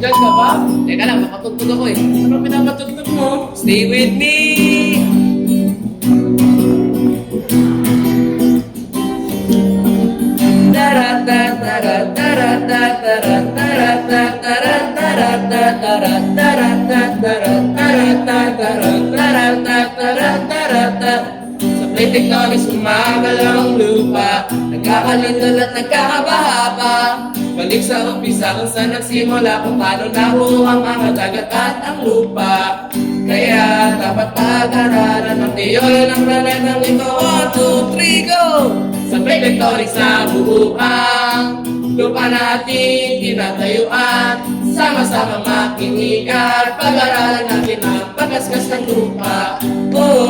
Nandiyan ka ba? Teka lang, makatugtog ako eh. Ano pinapatugtog mo? Stay with me! Sa Playtectonics umagalaw ang lupa. Nagkakalindol at nagkakabahaba. Balik sa umpisa kung saan nagsimula Kung paano nabuo ang mga dagat at ang lupa. Kaya dapat pag-aralan ng teorya ng planetang ito. 1, 2, 3, go! Sa Playtectonics na buuan Lupa natin tinatayuan. Sama-sama makinig at pag-aralan natin ang pagkaskas ng lupa. Oh,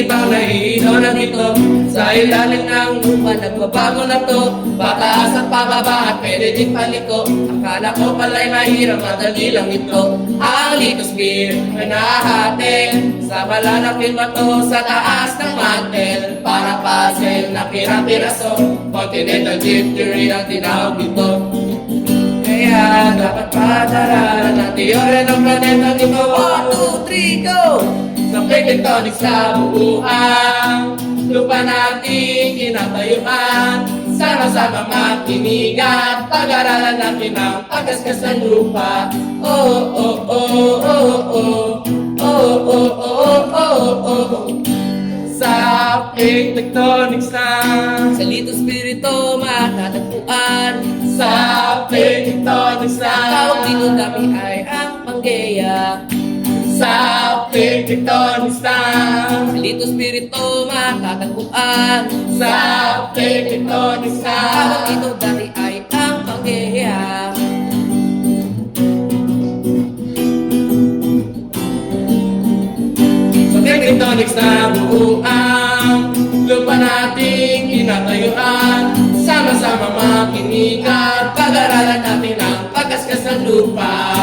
nalilibang, nahihilo ng ito Sa ilalim ng lupa, nagbabago na to. Pataas at pababa at pwede din paliko. Akala ko pala'y mahirap, madali lang ito. Ang litos beer ay nahahati Sa malalaki bato sa taas ng mantel. Para puzzle na pira-piraso. Continental victory ang tinawag nito. Kaya dapat pag-aralan ang teorya ng planeta nito. 1, 2, 3, go! Sa Playtectonics na buuan Lupa natin kinatayuan Sama-sama makinig at pag-aralan natin ang pagkaskas ng lupa. Oh, oh, oh, oh, oh. Oh, oh, oh, oh, oh, oh sa Playtectonics na. Sa Lito Spirito matatagpuan. Sa Playtectonics na. Tawag dito dami ay ang Panggeya sa Pilipiton isang Halito Spirito matatagpuan sa Pilipiton isang Bawat ito dati ay ang pangyayang Sa Pilipiton isang buuan Lupa nating inatayuan. Sama-sama makinig at pag-aralan natin ang pagkaskas ng lupa.